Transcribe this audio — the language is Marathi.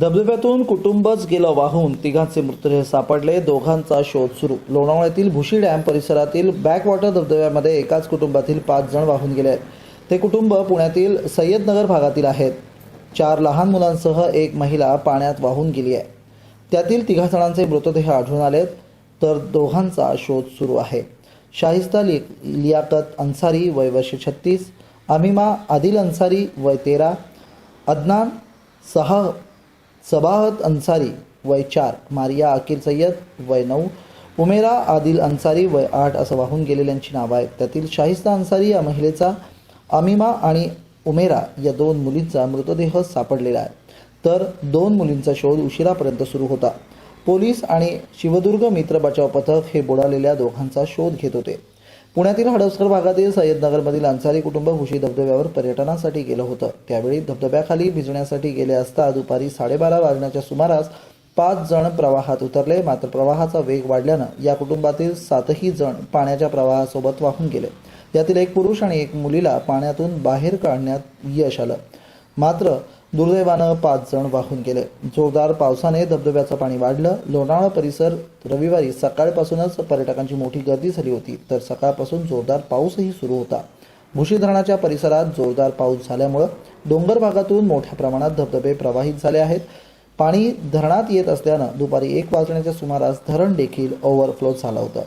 धबधब्यातून कुटुंबच गेलं वाहून. तिघांचे मृतदेह सापडले. दोघांचा शोध सुरू. लोणावळ्यातील भुशी डॅम परिसरातील बॅकवॉटर धबधब्यामध्ये एकाच कुटुंबातील पाच जण वाहून गेले आहेत. ते कुटुंब पुण्यातील सय्यदनगर भागातील आहेत. चार लहान मुलांसह एक महिला पाण्यात वाहून गेली आहे. त्यातील तिघा जणांचे मृतदेह आढळून आलेत. तर दोघांचा शोध सुरू आहे. शाहिस्ता लि लियाकत अन्सारी वय वर्ष छत्तीस अमिमा आदिल अन्सारी वय तेरा अदनान सहा सबाहत अन्सारी वय चार मारिया अकील सय्यद वय नऊ उमेरा आदिल अन्सारी वय आठ असं वाहून गेलेल्यांची नावं आहेत. त्यातील शाहिस्ता अन्सारी या महिलेचा अमिमा आणि उमेरा या दोन मुलींचा मृतदेह सापडलेला आहे. तर दोन मुलींचा शोध उशिरापर्यंत सुरू होता. पोलीस आणि शिवदुर्ग मित्र बचाव पथक हे बुडालेल्या दोघांचा शोध घेत होते. पुण्यातील हडपसर भागातील सय्यदनगरमधील अन्सारी कुटुंब हुशी धबधब्यावर पर्यटनासाठी गेलं होतं. त्यावेळी धबधब्याखाली भिजण्यासाठी गेले असता दुपारी साडेबारा वाजण्याच्या सुमारास पाच जण प्रवाहात उतरले. मात्र प्रवाहाचा वेग वाढल्यानं या कुटुंबातील सातही जण पाण्याच्या प्रवाहासोबत वाहून गेले. यातील एक पुरुष आणि एक मुलीला पाण्यातून बाहेर काढण्यात यश आलं. मात्र दुर्दैवानं पाच जण वाहून गेले. जोरदार पावसाने धबधब्याचं पाणी वाढलं. लोणावळा परिसर रविवारी सकाळपासूनच पर्यटकांची मोठी गर्दी झाली होती. तर सकाळपासून जोरदार पाऊसही सुरू होता. भुशी धरणाच्या परिसरात जोरदार पाऊस झाल्यामुळं डोंगर भागातून मोठ्या प्रमाणात धबधबे प्रवाहित झाले आहेत. पाणी धरणात येत असल्यानं दुपारी एक वाजण्याच्या सुमारास धरण देखील ओव्हरफ्लो झालं होतं.